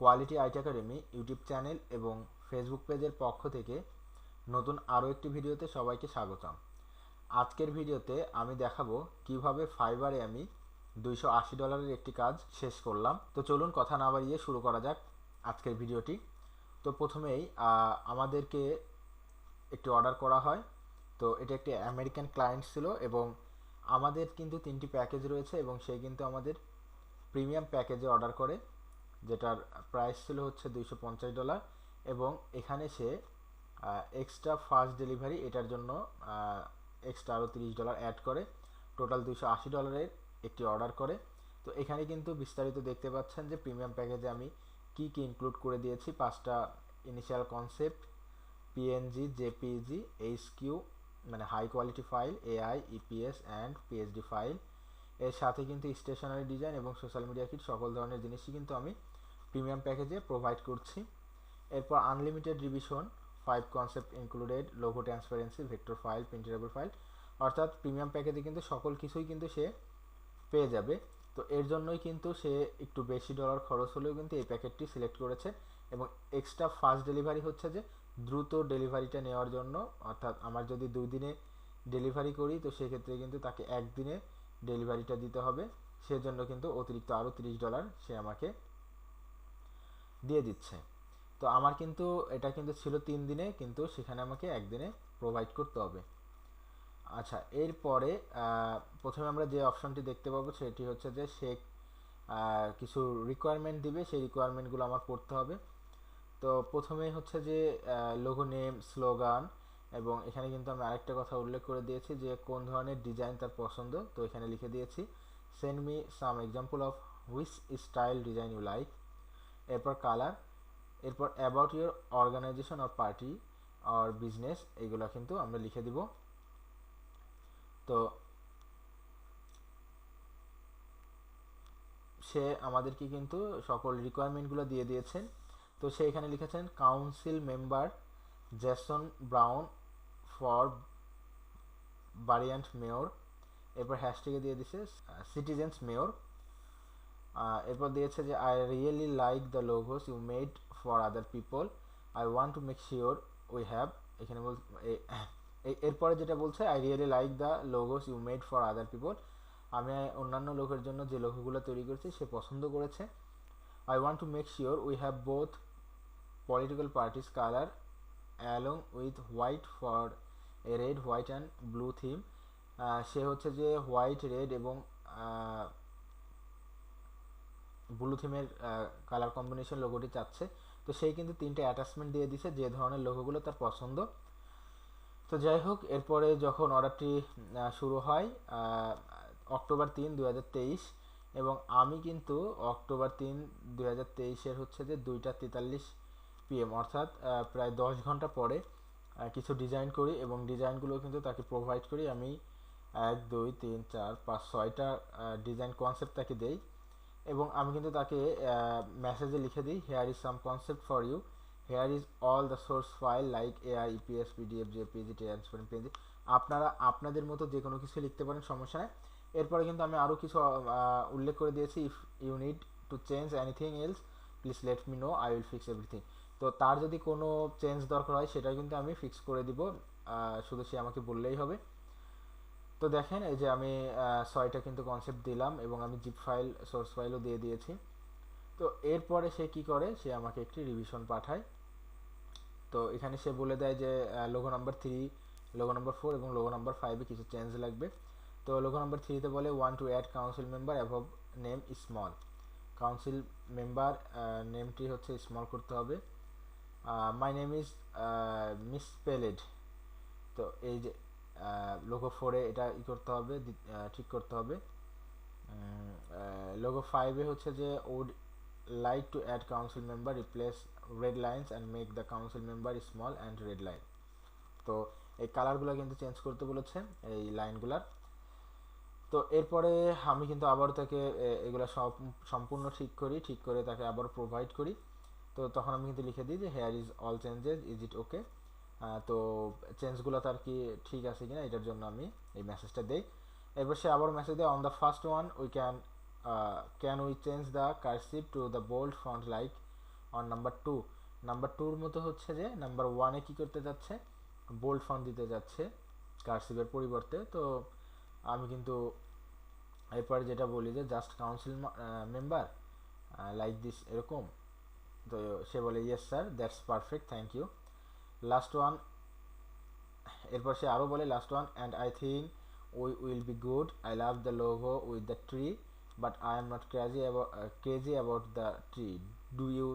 Quality IT academy, YouTube channel এবং Facebook পেজের পক্ষ থেকে নতুন আরও একটি ভিডিওতে সবাইকে স্বাগতম। আজকের ভিডিওতে আমি দেখাবো কীভাবে ফাইবারে আমি দুইশো আশি ডলারের একটি কাজ শেষ করলাম। তো চলুন কথা না বাড়িয়ে শুরু করা যাক আজকের ভিডিওটি। তো প্রথমেই আমাদেরকে একটি অর্ডার করা হয়। তো এটা একটি আমেরিকান ক্লায়েন্ট ছিল এবং আমাদের কিন্তু তিনটি প্যাকেজ রয়েছে এবং সে কিন্তু আমাদের প্রিমিয়াম প্যাকেজে অর্ডার করে। যেটার প্রাইস ছিল হচ্ছে দুইশো পঞ্চাশ ডলার এবং এখানে সে এক্সট্রা ফার্স্ট ডেলিভারি এটার জন্য এক্সট্রা আরও তিরিশ ডলার অ্যাড করে। টোটাল দুইশো আশি ডলারের একটি অর্ডার করে। তো এখানে কিন্তু বিস্তারিত দেখতে পাচ্ছেন যে প্রিমিয়াম প্যাকেজে আমি কি কি ইনক্লুড করে দিয়েছি। পাঁচটা initial concept PNG JPG H Q মানে high quality file AI EPS and PHD file এর সাথে কিন্তু স্টেশনারি ডিজাইন এবং সোশ্যাল মিডিয়া কিট সকল ধরনের জিনিসই কিন্তু আমি প্রিমিয়াম প্যাকেজে প্রোভাইড করছি। এরপর unlimited revision five concept included logo transparency vector file printable file অর্থাৎ প্রিমিয়াম প্যাকেজে কিন্তু সকল কিছুই কিন্তু সে পেয়ে যাবে। তো এর জন্যই কিন্তু সে একটু বেশি ডলার খরচ হলেও কিন্তু এই প্যাকেটটি সিলেক্ট করেছে এবং এক্সট্রা ফাস্ট ডেলিভারি হচ্ছে যে দ্রুত ডেলিভারিটা নেওয়ার জন্য, অর্থাৎ আমার যদি দুই দিনে ডেলিভারি করি, তো সেক্ষেত্রে কিন্তু তাকে একদিনে ডেলিভারিটা দিতে হবে। সেজন্য কিন্তু অতিরিক্ত আরও তিরিশ ডলার সে আমাকে দিয়ে দিচ্ছে। তো আমার কিন্তু, এটা কিন্তু ছিল তিন দিনে, কিন্তু সেখানে আমাকে একদিনে প্রোভাইড করতে হবে। আচ্ছা এরপরে প্রথমে আমরা যে অপশনটি দেখতে পাবো সেটি হচ্ছে যে সে কিছু রিকোয়ারমেন্ট দিবে, সেই রিকোয়ারমেন্টগুলো আমার পড়তে হবে। তো প্রথমে হচ্ছে যে লোগো নেম স্লোগান এবং এখানে কিন্তু আমি আরেকটা কথা উল্লেখ করে দিয়েছি যে কোন ধরনের ডিজাইন তার পছন্দ, তো এখানে লিখে দিয়েছি send me some example of which style design you like এরপর কালার এরপর about your organization or party or business এগুলো কিন্তু আমরা লিখে দিব। তো সে আমাদেরকে কিন্তু সকল রিকোয়ারমেন্টগুলো দিয়ে দিয়েছেন। তো সে এখানে লিখেছেন council member Jason Brown for Bryant mayor এরপর হ্যাশট্যাগে দিয়ে দিছে সিটিজেন্স মেয়র এরপর দিয়েছে যে I really like the logos you made for other people I want to make sure we have এখানে বল এরপরে যেটা বলছে I really like the logos you made for other people আমি অন্যান্য লোকের জন্য যে লোগোগুলো তৈরি করেছি, সে পছন্দ করেছে। I want to make sure we have both political parties colour along with white for red white and blue theme সে হচ্ছে যে হোয়াইট রেড এবং ব্লু থিমের কালার কম্বিনেশন লোগোটি চাচ্ছে। তো সেই কিন্তু তিনটে অ্যাটাচমেন্ট দিয়ে দিছে, যে ধরনের লোগোগুলো তার পছন্দ। তো যাই হোক, এরপরে যখন অর্ডারটি শুরু হয় অক্টোবর তিন দু এবং আমি কিন্তু অক্টোবর তিন দু হাজার তেইশের হচ্ছে যে দুইটা তেতাল্লিশ পিএম অর্থাৎ প্রায় দশ ঘণ্টা পরে কিছু ডিজাইন করি এবং ডিজাইনগুলো কিন্তু তাকে প্রোভাইড করি। আমি এক, দুই, তিন, চার, পাঁচ, ছয়টা ডিজাইন কনসেপ্ট তাকে দেই এবং আমি কিন্তু তাকে মেসেজে লিখে দিই here is some concept for you here is all the source file like AI EPS PDF JPG transparent PG আপনারা, আপনাদের মতো যে কোনো কিছু লিখতে পারেন, সমস্যা নেই। এরপরে কিন্তু আমি আরও কিছু উল্লেখ করে দিয়েছি। If you need to change anything else please let me know I will fix everything তো তার যদি কোনো চেঞ্জ দরকার হয়, সেটা কিন্তু আমি ফিক্স করে দিব। শুধু সে আমাকে বললেই হবে। তো দেখেন, এই যে আমি ছয়টা কিন্তু কনসেপ্ট দিলাম এবং আমি জিপ ফাইল সোর্স ফাইলও দিয়ে দিয়েছি। তো এরপরে সে কি করে? সে আমাকে একটি রিভিশন পাঠায়। তো এখানে সে বলে দেয় যে logo number three logo number four এবং লোগো নাম্বার ফাইভে কিছু চেঞ্জ লাগবে। তো লোগো নাম্বার থ্রিতে বলে want to add council member above name small council member নেমটি হচ্ছে স্মল করতে হবে। My name is miss Peled তো এই যে লোগো ফোরে এটা ই করতে হবে ঠিক করতে হবে। লোগো ফাইভে হচ্ছে যে would like to add council member replace red lines and make the council member small and red line তো এই কালারগুলো কিন্তু চেঞ্জ করতে বলেছে, এই লাইনগুলার তো এরপরে আমি কিন্তু আবার তাকে এগুলো সম্পূর্ণ ঠিক করি, ঠিক করে তাকে আবার প্রোভাইড করি। তো তখন আমি কিন্তু লিখে দিই যে here is all changes is it okay তো চেঞ্জগুলো তার কি ঠিক আছে কিনা, এটার জন্য আমি এই মেসেজটা দিই। এরপর সে আবার মেসেজ দেয় on the first one we can can we change the cursive to the bold font like on number two number টুর মতো হচ্ছে যে নাম্বার ওয়ানে কী করতে যাচ্ছে? বোল্ড ফন্ট দিতে যাচ্ছে কার্সিভের পরিবর্তে। তো আমি কিন্তু এরপরে যেটা বলি যে just council member like this এরকম। তো সে বলে yes sir that's perfect thank you last one এরপর সে আরও বলে last one and I think we will be good I love the logo with the tree but I am not crazy about crazy about the tree do you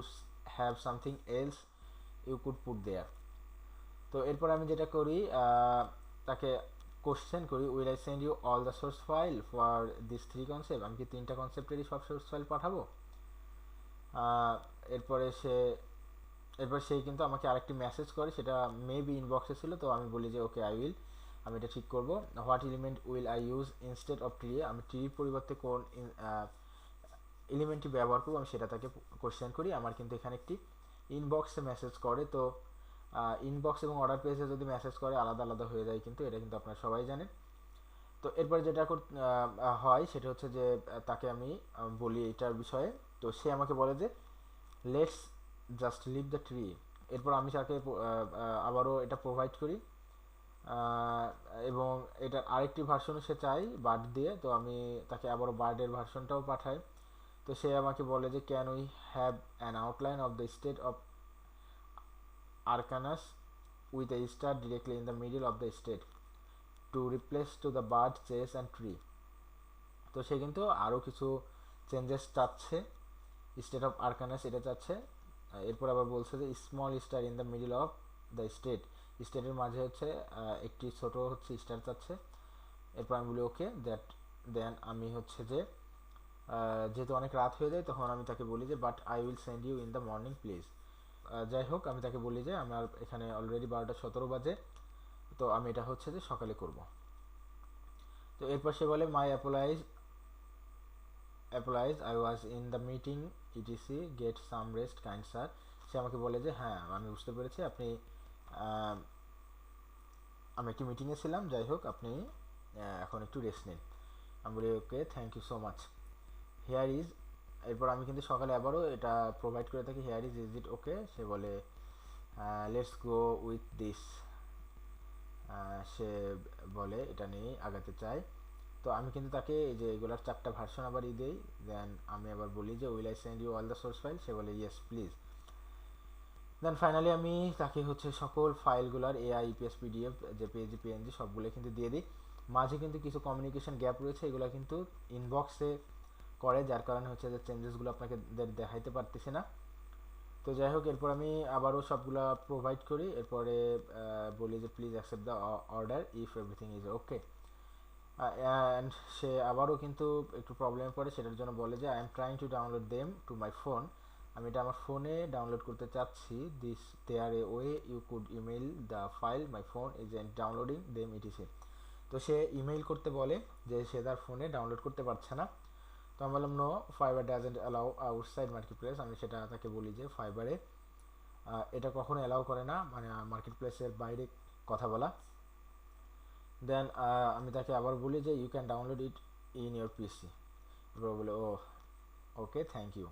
have something else you could put there তো এরপর আমি যেটা করি তাকে question করি will I send you all the source file for this three concept আমি কি তিনটা কনসেপ্টেরই সব সোর্স ফাইল পাঠাবো? এরপরে সে, এরপর সেই কিন্তু আমাকে আরেকটি মেসেজ করে, সেটা মেবি ইনবক্সে ছিল, তো আমি বলি যে ওকে আই উইল আমি এটা ঠিক করব। What element will I use instead of tree আমি ট্রির পরিবর্তে কোন এলিমেন্টটি ব্যবহার করব, আমি সেটা তাকে কোশ্চেন করি। আমার কিন্তু এখানে একটি ইনবক্সে মেসেজ করে, তো ইনবক্স এবং অর্ডার পেজে যদি মেসেজ করে, আলাদা আলাদা হয়ে যায় কিন্তু, এটা কিন্তু আপনারা সবাই জানেন। তো এরপরে যেটা হয়, সেটা হচ্ছে যে, তাকে আমি বলি এটার বিষয়ে। তো সে আমাকে বলে যে let's just leave the tree এরপর আমি তাকে আবারও এটা প্রোভাইড করি। এবং এটার আরেকটি ভার্সনও সে চাই বার্ড দিয়ে। তো আমি তাকে আবারও বার্ডের ভার্সনটাও পাঠাই। তো সে আমাকে বলে যে can we have an outline of the state of Arkansas with a star directly in the middle of the state to replace to the bird chase and tree তো সে কিন্তু আরও কিছু চেঞ্জেস চাচ্ছে। স্টেট অফ আরকানাস এটা চাচ্ছে এরপর আবার বলছে যে small star in the middle of the state স্টেটের মাঝে হচ্ছে একটি ছোট হচ্ছে স্টার চাচ্ছে এরপর আমি বলি ওকে দ্যাট দেন আমি হচ্ছে যে যেহেতু অনেক রাত হয়ে যায়, তখন আমি তাকে বলি যে but I will send you in the morning please যাই হোক, আমি তাকে বলি যে, আমার এখানে অলরেডি বারোটা সতেরো বাজে, তো আমি এটা হচ্ছে যে সকালে করব। তো এরপর সে বলে my apologize apologize I was in the meeting ETC get some rest kind সে আমাকে বলে যে হ্যাঁ আমি বুঝতে পেরেছি, আপনি আমি একটি মিটিংয়ে ছিলাম, যাই হোক, আপনি এখন একটু রেস্ট নিন। আমি বলি okay thank you so much here is এরপর আমি কিন্তু সকালে আবারও এটা প্রোভাইড করে থাকি here is is it okay সে বলে লেটস গো উইথ দিস সে বলে, এটা নিয়ে আগাতে চাই। তো আমি কিন্তু তাকে যে এগুলার চারটা ভার্সন আবার ই দিই দেন আমি আবার বলি যে will I send you all the source file সে বলে ইয়েস প্লিজ দেন ফাইনালি আমি তাকে হচ্ছে সকল ফাইলগুলোর এআই ইপিএস পিডিএফ যে পেজি পিএনজি সবগুলো কিন্তু দিয়ে দিই। মাঝে কিন্তু কিছু কমিউনিকেশন গ্যাপ রয়েছে, এগুলো কিন্তু ইনবক্সে করে, যার কারণে হচ্ছে যে চেঞ্জেসগুলো আপনাকে দেখাইতে পারতেছে না। তো যাই হোক, এরপর আমি আবারও সবগুলো প্রোভাইড করি। এরপরে বলি যে please accept the order if everything is okay and সে আবারও কিন্তু একটু প্রবলেমে পড়ে, সেটার জন্য বলে যে I am trying to download them to my phone আমি এটা আমার ফোনে ডাউনলোড করতে চাচ্ছি। This there a way you could email the file my phone isn't downloading them ইটিসে তো সে ইমেইল করতে বলে যে, সে তার ফোনে ডাউনলোড করতে পারছে না। তো আমি বললাম no Fiverr doesn't allow outside marketplace আমি সেটা তাকে বলি যে ফাইবারে এটা কখনো অ্যালাউ করে না মানে মার্কেট প্লেসের বাইরে কথা বলা। দেন আমি তাকে আবার বলি যে you can download it in your PC এবার বলে ও ওকে থ্যাংক ইউ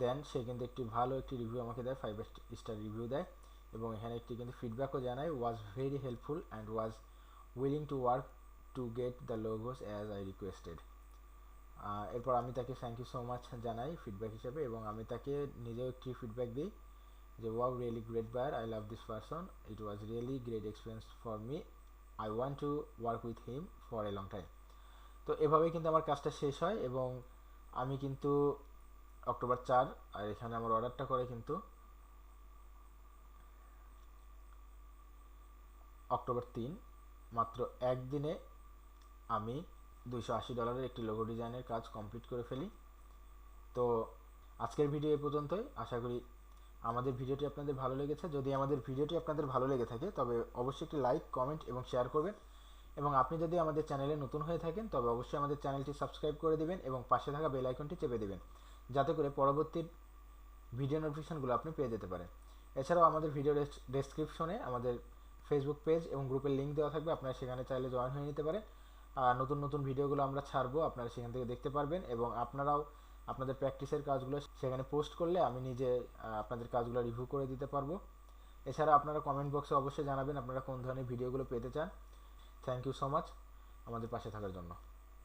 দেন সে কিন্তু একটি ভালো একটি রিভিউ আমাকে দেয় ফাইভ স্টার রিভিউ দেয় এবং এখানে একটি কিন্তু ফিডব্যাকও জানায় was very helpful and was willing to work to get the logos as I requested এরপর আমি তাকে থ্যাংক ইউ সো মাচ জানাই ফিডব্যাক হিসেবে এবং আমি তাকে নিজেও একটি ফিডব্যাক দিই যে wow really great buyer I love this person it was really great experience for me I want to work with him for a long time তো এভাবেই কিন্তু আমার কাজটা শেষ হয় এবং আমি কিন্তু অক্টোবর চার, আর এখানে আমার অর্ডারটা করে কিন্তু অক্টোবর তিন, মাত্র একদিনে আমি দুইশো আশি ডলারের একটি লোগো ডিজাইনের কাজ কমপ্লিট করে ফেলি। তো আজকের ভিডিও এ পর্যন্তই। আশা করি আমাদের ভিডিওটি আপনাদের ভালো লেগেছে, যদি আমাদের ভিডিওটি আপনাদের ভালো লেগে থাকে, তবে অবশ্যই একটি লাইক, কমেন্ট এবং শেয়ার করবেন। এবং আপনি যদি আমাদের চ্যানেলে নতুন হয়ে থাকেন, তবে অবশ্যই আমাদের চ্যানেলটি সাবস্ক্রাইব করে দেবেন এবং পাশে থাকা বেল আইকনটি চেপে দেবেন, যাতে করে পরবর্তী ভিডিও নোটিফিকেশানগুলো আপনি পেয়ে যেতে পারেন। এছাড়াও আমাদের ভিডিও ডেসক্রিপশনে আমাদের ফেসবুক পেজ এবং গ্রুপের লিঙ্ক দেওয়া থাকবে, আপনারা সেখানে চাইলে জয়েন হয়ে নিতে পারেন। আর নতুন নতুন ভিডিওগুলো আমরা ছাড়বো, আপনারা সেখান থেকে দেখতে পারবেন এবং আপনারাও আপনাদের প্র্যাকটিসের কাজগুলো সেখানে পোস্ট করলে আমি নিজে আপনাদের কাজগুলো রিভিউ করে দিতে পারব। এছাড়া আপনারা কমেন্ট বক্সে অবশ্যই জানাবেন আপনারা কোন ধরনের ভিডিওগুলো পেতে চান। থ্যাংক ইউ সো মাচ আমাদের পাশে থাকার জন্য।